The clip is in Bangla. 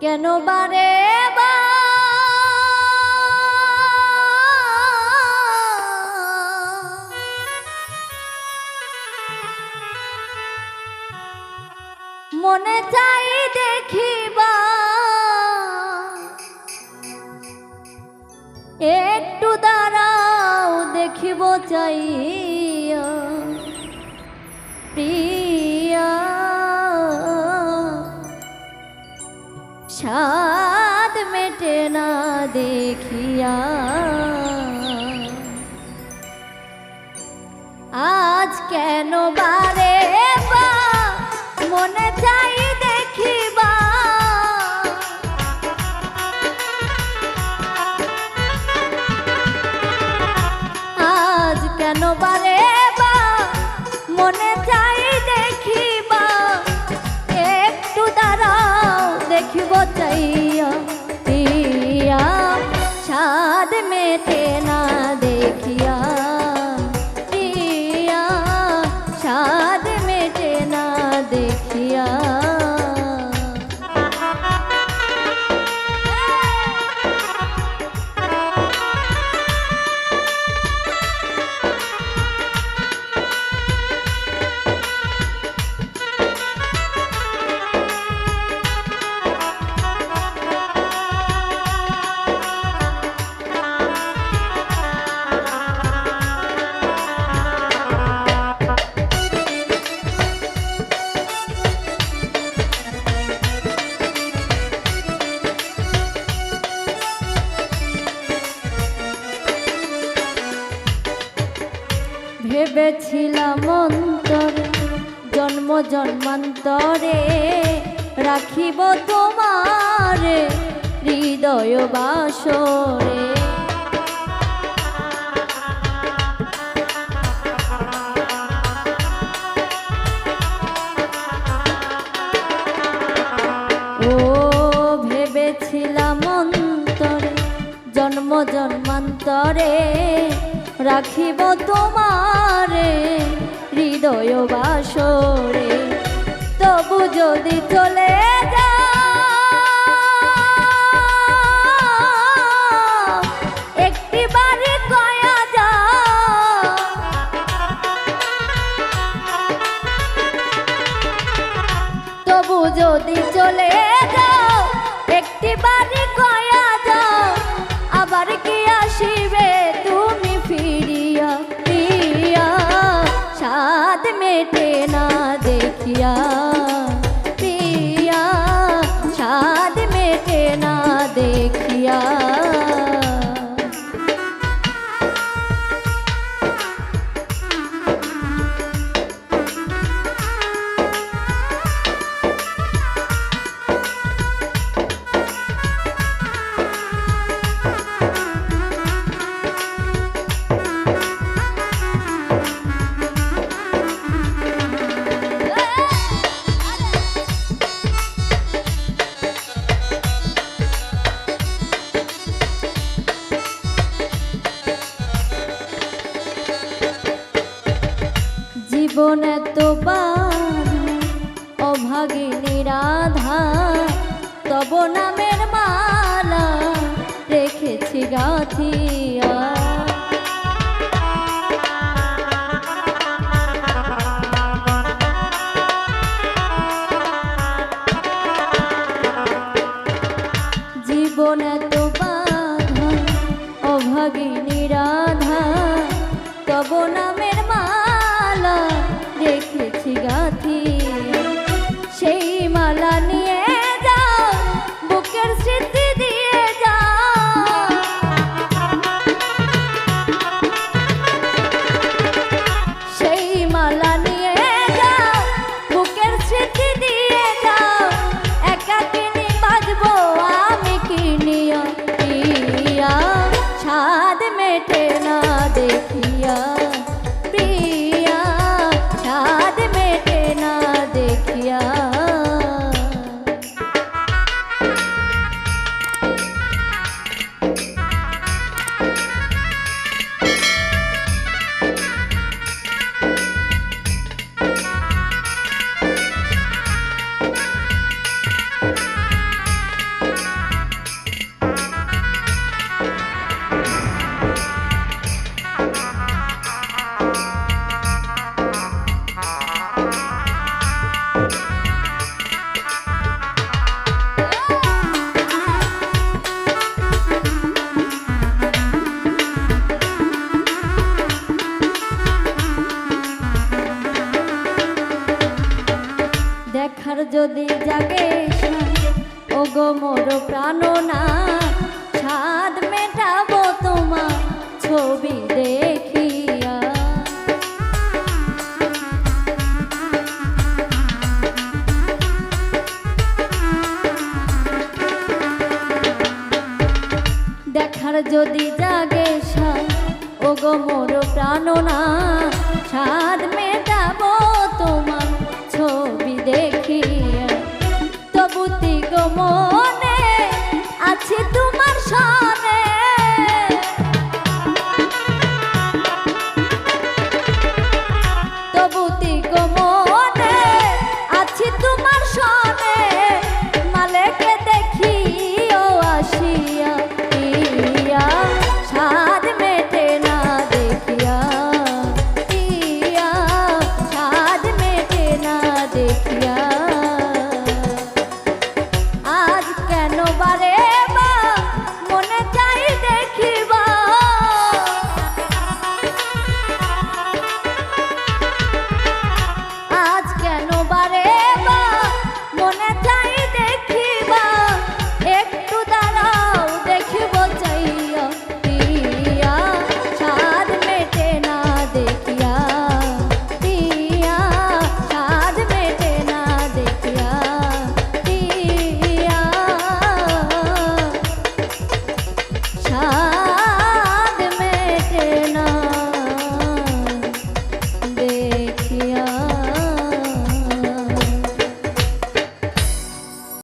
কেন বারে মনে চাই দেখিবা একটু দাঁড়াও দেখিব চাইয়া দেখিয়া। আজ কেন বা জন্ম জন্মান্তরে রাখিব তোমার হৃদয় বাসরে। ও ভেবেছিলাম অন্তরে জন্ম জন্মান্তরে রাখিব তোমারে হৃদয় বাসরে তবু যদি চলে একটি বাড়ি কয়া যাও তবু যদি জীবন এত অভাগিনী রাধা তব নামের মালা রেখেছি গাথিয়া। জীবন এত বাধা অভাগিনী রাধা যদি জাগে ও গো মোর প্রাণনা স্বাদ মেটাবো তোমার ছবি দেখিয়া। দেখার যদি জাগে ও গো মোর প্রাণনা স্বাদ মেটাবো তোমার ছবি গো মনে আছে তোমার সনে